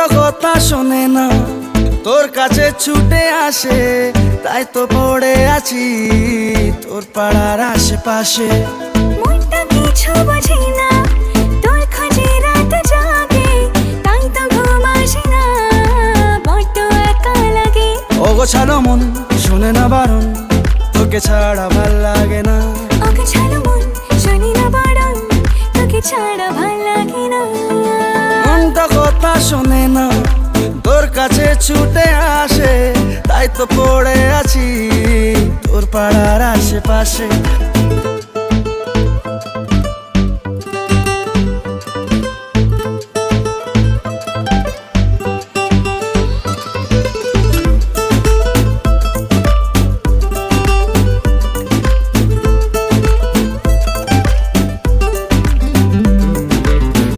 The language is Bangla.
তো কথা শোনে না। তোর কাছে ছুটে আসে তাই তো পড়ে আছি তোর পাড়ার আশেপাশে। মনটা কিছু বোঝে না তোর খোঁজে রাত জাগে তাই তো ঘুম আসে না বড্ড একা লাগে। ওগো ছাড়ো মন শুনে না বারণ তোকে ছাড়া ভালো লাগে না। ওকে ছাড়ো শোনে না। তোর কাছে ছুটে আসে তাই তো পড়ে আছি। তোর পাড়ার আশেপাশে